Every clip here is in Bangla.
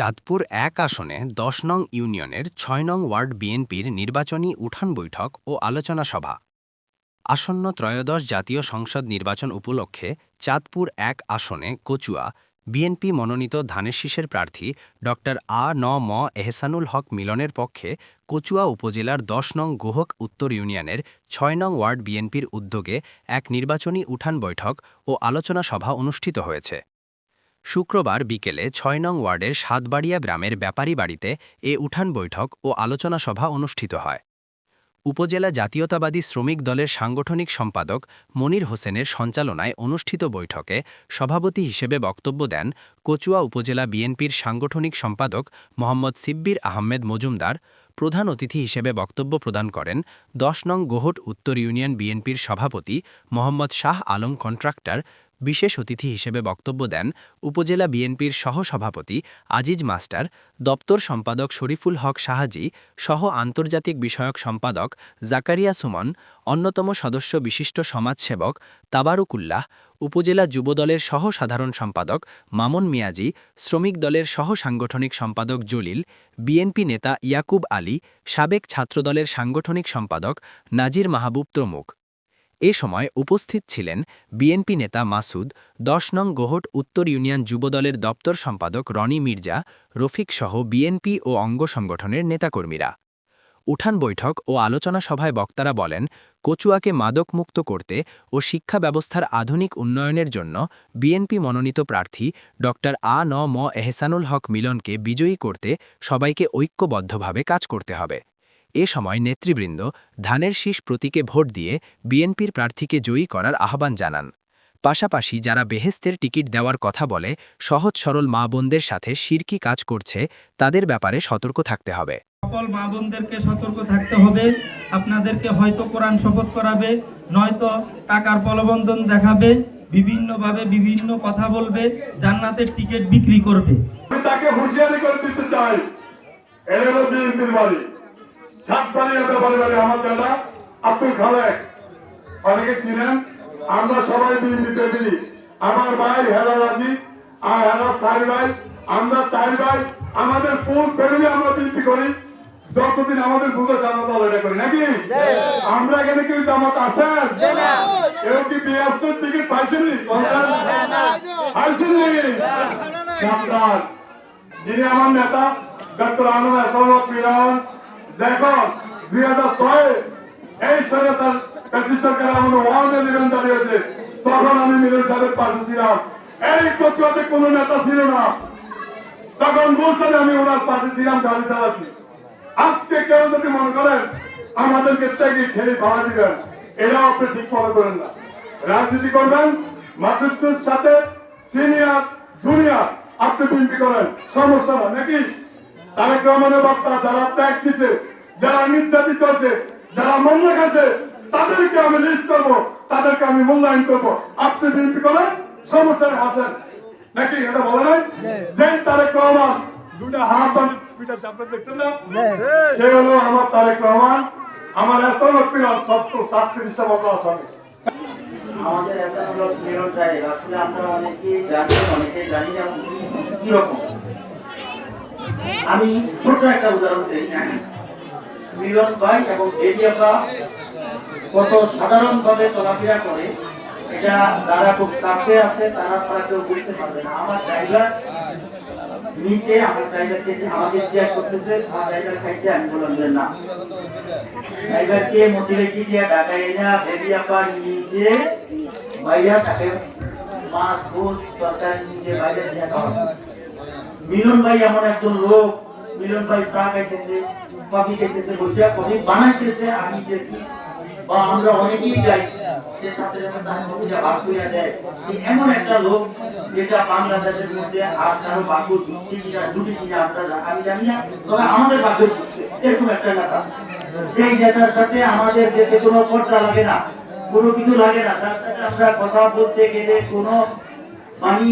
চাঁদপুর এক আসনে দশ নং ইউনিয়নের ছয় নং ওয়ার্ড বিএনপির নির্বাচনী উঠান বৈঠক ও আলোচনা সভা। আসন্ন ত্রয়োদশ জাতীয় সংসদ নির্বাচন উপলক্ষে চাঁদপুর এক আসনে কচুয়া, বিএনপি মনোনীত ধানের শীষের প্রার্থী ড আ ন ম এহসানুল হক মিলনের পক্ষে কচুয়া উপজেলার দশ নং গোহক উত্তর ইউনিয়নের ছয় নং ওয়ার্ড বিএনপির উদ্যোগে এক নির্বাচনী উঠান বৈঠক ও আলোচনা সভা অনুষ্ঠিত হয়েছে। শুক্রবার বিকেলে ছয় নং ওয়ার্ডের সাতবাড়িয়া গ্রামের ব্যাপারী বাড়িতে এ উঠান বৈঠক ও আলোচনা সভা অনুষ্ঠিত হয়। উপজেলা জাতীয়তাবাদী শ্রমিক দলের সাংগঠনিক সম্পাদক মনির হোসেনের সঞ্চালনায় অনুষ্ঠিত বৈঠকে সভাপতি হিসেবে বক্তব্য দেন কচুয়া উপজেলা বিএনপির সাংগঠনিক সম্পাদক মোহাম্মদ সিব্বির আহমেদ মজুমদার। প্রধান অতিথি হিসেবে বক্তব্য প্রদান করেন দশ নং গোহট উত্তর ইউনিয়ন বিএনপির সভাপতি মোহাম্মদ শাহ আলম কন্ট্রাক্টর বিশেষ অতিথি হিসেবে বক্তব্য দেন উপজেলা বিএনপির সহসভাপতি আজিজ মাস্টার, দপ্তর সম্পাদক শরীফুল হক শাহাজি সহ আন্তর্জাতিক বিষয়ক সম্পাদক জাকারিয়া সুমন, অন্যতম সদস্য বিশিষ্ট সমাজসেবক তাবারুকুল্লাহ, উপজেলা যুবদলের সহ সাধারণ সম্পাদক মামুন মিয়াজি, শ্রমিক দলের সহ সাংগঠনিক সম্পাদক জলিল, বিএনপি নেতা ইয়াকুব আলী, সাবেক ছাত্রদলের সাংগঠনিক সম্পাদক নাজির মাহবুব প্রমুখ। এ সময় উপস্থিত ছিলেন বিএনপি নেতা মাসুদ, দশ নং গোহট উত্তর ইউনিয়ন যুবদলের দপ্তর সম্পাদক রনি মির্জা, রফিক সহ বিএনপি ও অঙ্গ সংগঠনের নেতাকর্মীরা। উঠান বৈঠক ও আলোচনা সভায় বক্তারা বলেন, কচুয়াকে মাদকমুক্ত করতে ও শিক্ষা ব্যবস্থার আধুনিক উন্নয়নের জন্য বিএনপি মনোনীত প্রার্থী ড. আ ন ম এহসানুল হক মিলনকে বিজয়ী করতে সবাইকে ঐক্যবদ্ধভাবে কাজ করতে হবে। এ সময় নেতৃবৃন্দ ধানের শীষ প্রতীকে ভোট দিয়ে বিএনপির প্রার্থীকে জয়ী করার আহ্বান জানান। পাশাপাশি যারা বেহেস্তের টিকিট দেওয়ার কথা বলে সহজ সরল মা বোনদের সাথে শিরকি কাজ করছে তাদের ব্যাপারে সতর্ক থাকতে হবে। সকল মা বোনদেরকে সতর্ক থাকতে হবে। আপনাদেরকে হয়তো কোরআন শপথ করাবে নয়তো টাকার প্রলোভন দেখাবে বিভিন্নভাবে বিভিন্ন কথা বলবে জান্নাতের টিকিট বিক্রি করবে। তাকে হুঁশিয়ারি করে দিতে চাই এই বিএনপির বাড়ি। সাতবাড়ি একটা বাড়ি বাড়ি আমার দাদা আব্দুল খালেক অনেকে ছিলেন আমরা সবাই বিএনপি ফ্যামিলি আমার ভাই হেলা রাজি আর হেলা চার ভাই আমরা চার ভাই আমাদের ফুল ফ্যামিলি আমরা বিএনপি করি। যতদিন আমাদের বুঝে জানা দল করি নাকি? আমরা এখানে কেউ জামাত আছেন কেউ কি টিকিট পাইছেনি? পাইছেনি? সাবধান। যিনি আমার নেতা ডক্টর আনন্দ মিলন দুই হাজার এই সরকার দাঁড়িয়েছে তখন আমি মিলন সাহেবের পাশে ছিলাম। এই কচুয়াতে কোনো নেতা ছিল না। তখন আমি ওনার পাশে ছিলাম, গাড়ি চালাচ্ছি। আজকে কেউ যদি মনে করেন, আমাদেরকে ত্যাগে ঠেলে ভাড়া দিবেন এটাও আপনি ঠিক মনে করেন না। রাজনীতি করবেন মাতৃত্বের সাথে সিনিয়র জুনিয়র আপনি বিনতি করেন, সমস্যা নাকি? তারেক রহমানের বক্তা যারা ত্যাগ দিছে, যারা নির্যাতিত হয়েছে যারা মন রেখেছে তাদেরকে আমি লিস্ট করব, তাদেরকে আমি মূল্যায়ন করব। আপনি বিনতি করেন সমস্যায় হাসেন। নাকি এটা বলে নাই? যে তারেক রহমান দুটা হাত আমি পিটাচ্ছে আপনি দেখছেন না? সে হলো আমার তারেক রহমান। আমার এসন পিরান সত্তর সাতত্রিশটা মতো আসামি আমাদের এলাকার মেয়র সাহেব, আসলে আমরা অনেকেই জানি অনেকে জানি না কীরকম? আমি ছোট একটা উদাহরণ দিই। মিলন ভাই এবং বেদিয়াপা কত সাধারণভাবে চলাফেরা করে। এটা যারা খুব কাছে আছে, তারা ছাড়া কেউ বুঝতে পারবে না। আমার ড্রাইভার নিচে, আমার ড্রাইভারকে আমাকে জিজ্ঞাসা করতেছে, আমার ড্রাইভার খাইছে, আমি বললাম যে না। ড্রাইভারকে মোটিভেটি দিয়ে ঢাকায় এনে বেরিয়াপা নিজে বাইরে তাকে মাছ গোস তরকারি নিজে বাইরে দিয়ে খাওয়া মিলন ভাই এমন একজন লোক, মিলন ভাই চা খাইতেছে, কফি খাইতেছে বসে বানাইতেছে, আমি গেছি বা আমরা অনেকেই যাই, সে সাথে ভাগ করিয়া দেয় এমন একটা লোক যেটা বাংলাদেশের মধ্যে আর কারও জুটছে কিনা কিনা আমরা আমি জানি না, তবে আমাদের জুটছে এরকম একটা নেতা। যেই নেতার সাথে আমাদের যেতে কোনো পর্দা লাগে না, কোনো কিছু লাগে না, তার সাথে আমরা কথা বলতে গেলে কোনো মানে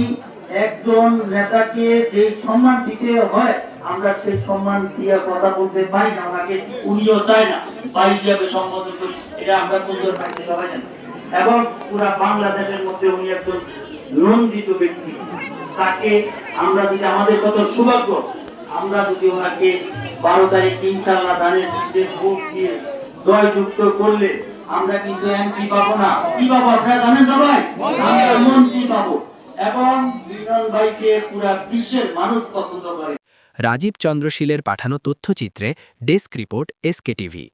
একজন নেতাকে যে সম্মান দিতে হয়, আমরা সেই সম্মান দিয়ে কথা বলতে পারি না, আমাকে উনিও চায় না। ভাই হিসাবে সম্বোধন করি, এটা আমরা কুন্দর থাকতে সবাই জানি। এবং পুরা বাংলাদেশের মধ্যে উনি একজন নন্দিত ব্যক্তি। তাকে আমরা যদি আমাদের কত সৌভাগ্য, আমরা যদি ওনাকে বারো তারিখ ইনশাল্লাহ ধানের ভোট দিয়ে জয়যুক্ত করলে, আমরা কিন্তু এমপি পাবো না। কি পাবো আপনারা জানেন সবাই আমরা মন্ত্রী পাবো। এবং ইমরান ভাইকে পুরা বিশ্বের মানুষ পছন্দ করে। রাজীব চন্দ্রশীলের পাঠানো তথ্যচিত্রে ডেস্ক রিপোর্ট এসকে টিভি